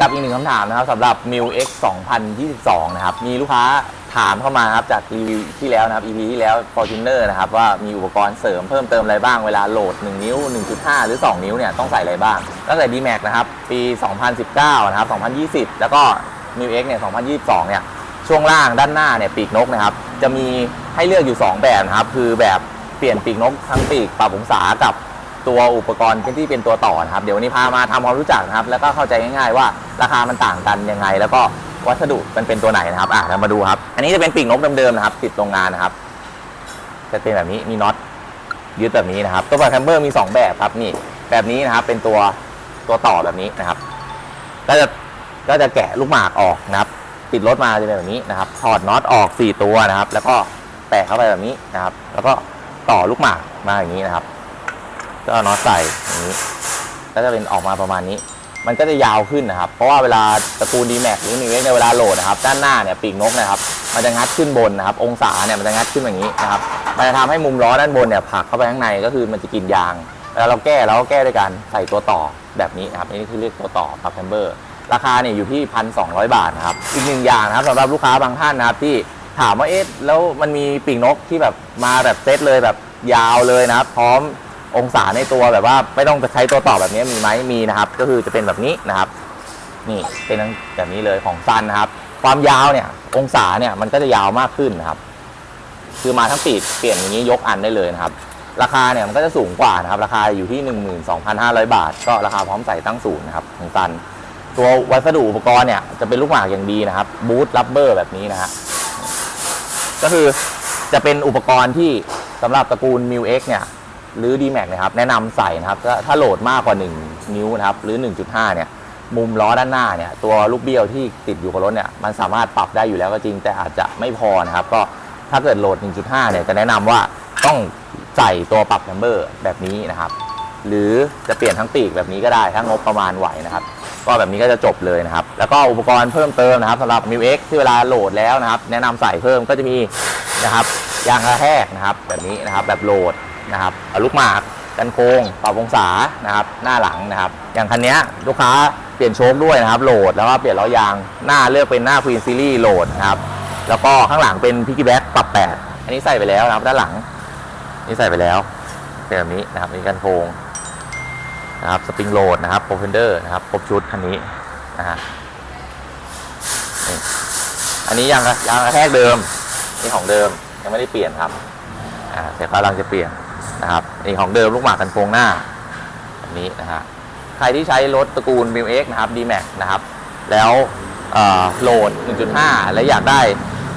กับอีกหนึ่งคำถามนะครับสำหรับ m i l X 2022 นะครับ มีลูกค้าถามเข้ามาครับจากรีวิวที่แล้วนะครับ EP ที่แล้ว Fortuner นะครับว่ามีอุปกรณ์เสริมเพิ่มเติมอะไรบ้างเวลาโหลด 1 นิ้ว 1.5 หรือ 2 นิ้วเนี่ยต้องใส่อะไรบ้างตั้งแต่ DMAX นะครับ ปี 2019 นะครับ 2020 แล้วก็ m i l X เนี่ย 2022 เนี่ยช่วงล่างด้านหน้าเนี่ยปีกนกนะครับจะมีให้เลือกอยู่ 2 แบบนะครับคือแบบเปลี่ยนปีกนกทั้งปีกปรับองศากับ ตัวอุปกรณ์ที่เป็นตัวต่อนะครับ เดี๋ยววันนี้พามาทำความรู้จักนะครับ แล้วก็เข้าใจง่ายๆว่าราคามันต่างกันยังไง แล้วก็วัสดุมันเป็นตัวไหนนะครับอะเรามาดูครับ อันนี้จะเป็นปีกนกเดิมๆนะครับ ติดโรงงานนะครับ จะเป็นแบบนี้มีน็อตยึดแบบนี้นะครับ ตัวแคมเบอร์มี 2 แบบครับนี่แบบนี้นะครับ เป็นตัวตัวต่อแบบนี้นะครับ ก็จะก็จะแกะลูกหมากออกนะครับ ติดรถมาจะเป็นแบบนี้นะครับถอดน็อตออก 4 ตัวนะครับ แล้วก็แปะเข้าไปแบบนี้นะครับ แล้วก็ต่อลูกหมากมาอย่างนี้นะครับ ก็เอาน็อตใส่อย่างนี้ ก็จะเป็นออกมาประมาณนี้ มันก็จะยาวขึ้นนะครับ เพราะว่าเวลาตระกูล d m a x หรือ m i w ในเวลาโหลดนะครับ ด้านหน้าเนี่ยปีกนกนะครับ มันจะงัดขึ้นบนนะครับ องศาเนี่ยมันจะงัดขึ้นอย่างนี้นะครับ มันจะทำให้มุมล้อด้านบนเนี่ยผลักเข้าไปข้างในก็คือมันจะกินยางเวลาเราแก้เราก็แก้ด้วยการใส่ตัวต่อแบบนี้นะครับอันนี้คือเรียกตัวต่อปรับแคมเบอร์ ราคาเนี่ยอยู่ที่1,200บาทนะครับ อีกหนึ่งอย่างนะครับสำหรับลูกค้าบางท่านนะครับที่ถามว่าเอ๊ะแล้วมันมีปีกนกที่แบบมาแบบเซตเลยแบบยาวเลยนะครับ พร้อม องศาในตัวแบบว่าไม่ต้องใช้ตัวต่อแบบนี้มีไหมมีนะครับ ก็คือจะเป็นแบบนี้นะครับ นี่เป็นแบบนี้เลยของซันนะครับ ความยาวเนี่ย องศาเนี่ยมันก็จะยาวมากขึ้นนะครับ คือมาทั้งปีกเปลี่ยนอย่างนี้ยกอันได้เลยนะครับ ราคาเนี่ยมันก็จะสูงกว่านะครับ ราคาอยู่ที่ 12,500 บาท ก็ราคาพร้อมใส่ตั้งศูนย์นะครับของซันตัววัสดุอุปกรณ์เนี่ยจะเป็นลูกหมากอย่างดีนะครับบูทรับเบอร์แบบนี้นะฮะก็คือจะเป็นอุปกรณ์ที่สำหรับตระกูล m i l X เนี่ย หรือ d m a x นะครับแนะนำใส่นะครับถ้าถ้าโหลดมากกว่า 1 นิ้วนะครับหรือ 1.5 เนี่ย มุมล้อด้านหน้าเนี่ยตัวลูกเบี้ยวที่ติดอยู่กับรถเนี่ยมันสามารถปรับได้อยู่แล้วก็จริง แต่อาจจะไม่พอนะครับ ก็ถ้าเกิดโหลด 1.5 เนี่ยจะแนะนำว่าต้องใส่ตัวปรับแคมเบอร์แบบนี้นะครับ หรือจะเปลี่ยนทั้งปีกแบบนี้ก็ได้ถ้างบประมาณไหวนะครับ ก็แบบนี้ก็จะจบเลยนะครับ แล้วก็อุปกรณ์เพิ่มเติมนะครับสำหรับ m i w X ที่เวลาโหลดแล้วนะครับ แนะนำใส่เพิ่มก็จะมีนะครับยางกระแทกนะครับ แบบนี้นะครับแบบโหลด นะครับลูกหมากกันโค้งปรับองศานะครับหน้าหลังนะครับอย่างคันนี้ลูกค้าเปลี่ยนโชคด้วยนะครับโหลดแล้วก็เปลี่ยนล้อยางหน้าเลือกเป็นหน้า Queen Series โหลดนะครับแล้วก็ข้างหลังเป็นพิก y ี b แบ็กปรับแปดอันนี้ใส่ไปแล้วนะครับด้านหลังนี่ใส่ไปแล้วเป็นแบบนี้นะครับนี่กันโค้งนะครับสปริงโหลดนะครับโปรเฟนเดอร์นะครับครบชุดคันนี้นะฮะอันนี้ยางยางกระแทกเดิมนี่ของเดิมยังไม่ได้เปลี่ยนครับอ่าแต่กำลังจะเปลี่ยน นะครับนี่ของเดิมลูกหมากกันโครงหน้าอันนี้นะฮะใครที่ใช้รถตระกูล m i l X นะครับ D-Max นะครับ แล้วโหลด 1.5 และอยากได้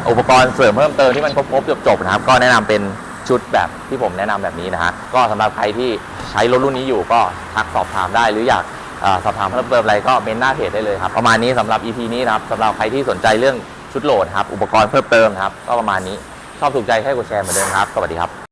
อุปกรณ์เสริมเพิ่มเติมที่มันครบๆจบๆนะครับ ก็แนะนำเป็นชุดแบบที่ผมแนะนำแบบนี้นะฮะก็สำหรับใครที่ใช้รถรุ่นนี้อยู่ก็ทักสอบถามได้หรืออยากอสอบถามเพิ่มเติมอะไรก็เมนหน้าเพจได้เลยครับ ประมาณนี้สำหรับ EP นี้นะครับสำหรับใครที่สนใจเรื่องชุดโหลดครับ อุปกรณ์เพิ่มเติมครับ ก็ประมาณนี้ ชอบถูกใจให้กดแชร์เหมือนเดิมครับ สวัสดีครับ